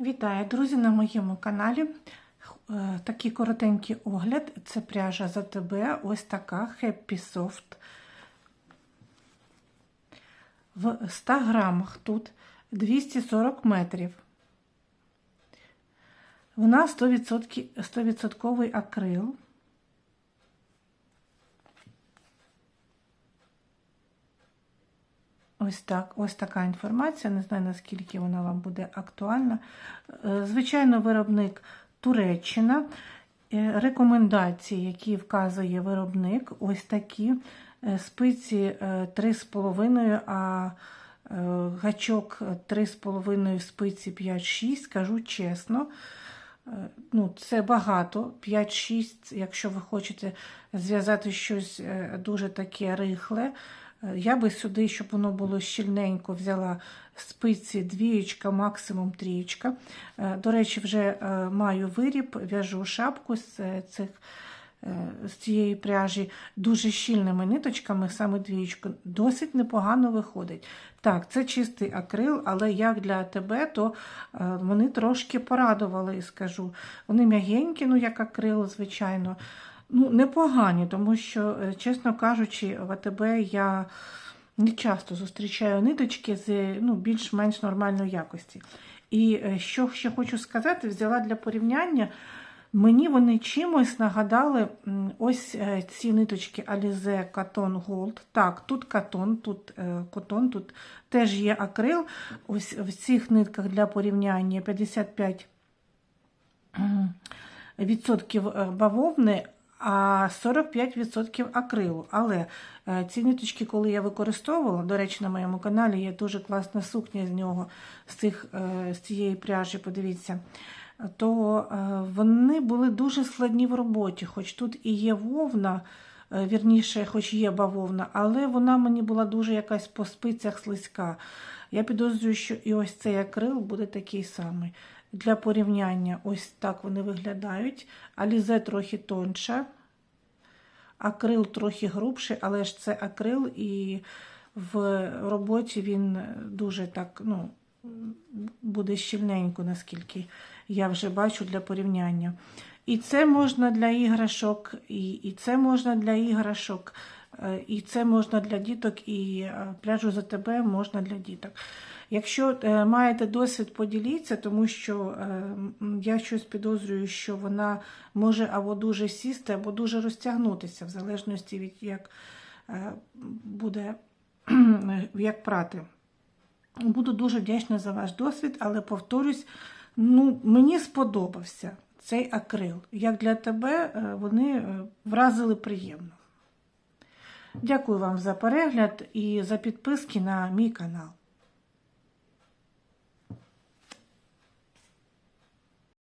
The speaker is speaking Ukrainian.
Вітаю, друзі, на моєму каналі. Е, Такий коротенький огляд. Це пряжа за тебе. Ось така Happy Soft. В 100 грамах тут 240 метрів. Вона 100%, 100% акрил. Ось так, ось така інформація. Не знаю, наскільки вона вам буде актуальна. Е, Звичайно, виробник Туреччина. Е, Рекомендації, які вказує виробник, ось такі Е, спиці е, 3,5, а гачок 3,5 спиці 5-6, скажу чесно. Ну, це багато, 5-6, якщо ви хочете зв'язати щось дуже таке рихле. Е, Я би сюди, щоб воно було щільненько, взяла спиці двієчка, максимум трієчка. Е, До речі, вже е, маю виріб, в'яжу шапку з цих. З цієї пряжі дуже щільними ниточками, саме двієчку, досить непогано виходить. Так, це чистий акрил, але як для тебе, то вони трошки порадували, скажу. Вони м'ягенькі, ну як акрил, звичайно. Ну, непогані, тому що, е, чесно кажучи, в АТБ я не часто зустрічаю ниточки з ну, більш-менш нормальної якості. І е, що ще хочу сказати, взяла для порівняння. Мені вони чимось нагадали ось е, ці ниточки Alize Cotton Gold. Так, тут катон, тут котон, тут теж є акрил. Ось в цих нитках для порівняння 55 м, відсотків е, бавовни, а 45% акрилу. Але е, ці ниточки, коли я використовувала, до речі, на моєму каналі є дуже класна сукня з нього, з, цих, е, з цієї пряжі, подивіться, то е, вони були дуже складні в роботі, хоч тут і є вовна, вірніше, хоч є бавовна, але вона мені була дуже якась по спицях слизька. Я підозрюю, що і ось цей акрил буде такий самий. Для порівняння, ось так вони виглядають. Алізе трохи тонша, акрил трохи грубший, але ж це акрил, і в роботі він дуже так, ну, буде щільненько, наскільки я вже бачу для порівняння. І це можна для іграшок, і, і це можна для іграшок, і це можна для діток, і е, пляжу за тебе можна для діток. Якщо е, маєте досвід, поділіться, тому що е, я щось підозрюю, що вона може або дуже сісти, або дуже розтягнутися, в залежності від як е, буде як прати. Буду дуже вдячна за ваш досвід, але повторюсь, ну, мені сподобався цей акрил. Як для тебе, е, вони е, вразили приємно. Дякую вам за перегляд і за підписки на мій канал.